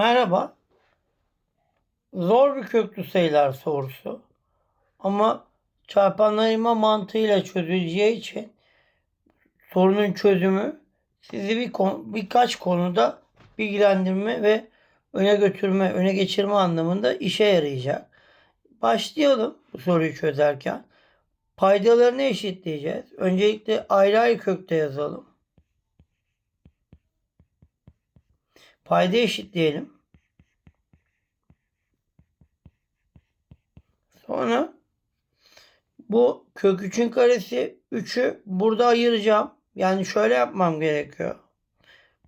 Merhaba. Zor bir köklü sayılar sorusu. Ama çarpanlayma mantığıyla çözüleceği için sorunun çözümü sizi bir konu, birkaç konuda bilgilendirme ve öne götürme, öne geçirme anlamında işe yarayacak. Başlayalım bu soruyu çözerken. Paydalarını eşitleyeceğiz. Öncelikle ayrı ayrı kökte yazalım. Payda eşitleyelim. Sonra bu kök 3'ün karesi 3'ü burada ayıracağım. Yani şöyle yapmam gerekiyor.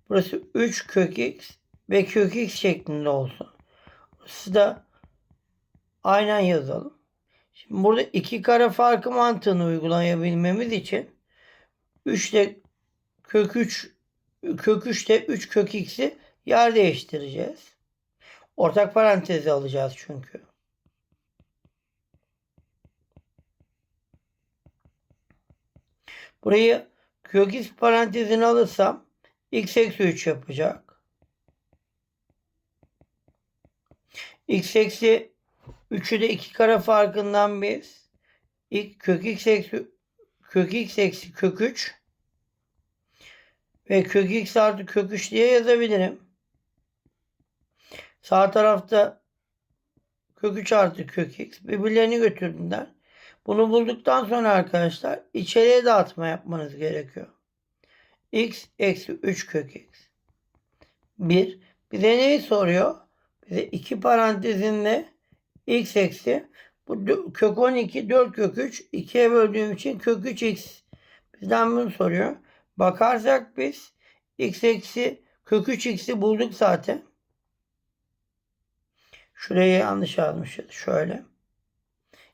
Burası 3 kök x ve kök x şeklinde olsun. Burası da aynen yazalım. Şimdi burada iki kare farkı mantığını uygulayabilmemiz için 3 ile kök 3 kök 3 ile 3 kök x'i yer değiştireceğiz. Ortak parantezi alacağız çünkü. Burayı kök x parantezini alırsam x eksi 3 yapacak. x eksi 3'ü de 2 kare farkından biz ilk kök x eksi kök x eksi kök 3 ve kök x artı kök 3 diye yazabilirim. Sağ tarafta kök 3 artı kök x birbirlerini götürdüler. Bunu bulduktan sonra arkadaşlar içeriye dağıtma yapmanız gerekiyor. x eksi 3 kök x. 1. Bize neyi soruyor? Bize iki parantezinde x eksi bu kök 12 4 kök 3 2'ye böldüğüm için kök 3 x. Bizden bunu soruyor. Bakarsak biz x eksi kök 3 x'i bulduk zaten. Şuraya yanlış yazmışız. Şöyle.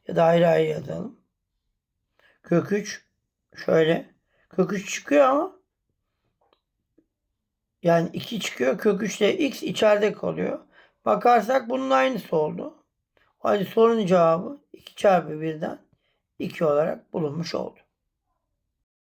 Ya da ayrı ayrı yazalım. Kök 3 şöyle. Kök 3 çıkıyor ama yani 2 çıkıyor. Kök 3 ile x içeride kalıyor. Bakarsak bunun aynısı oldu. Hadi sorunun cevabı 2 çarpı 1'den 2 olarak bulunmuş oldu.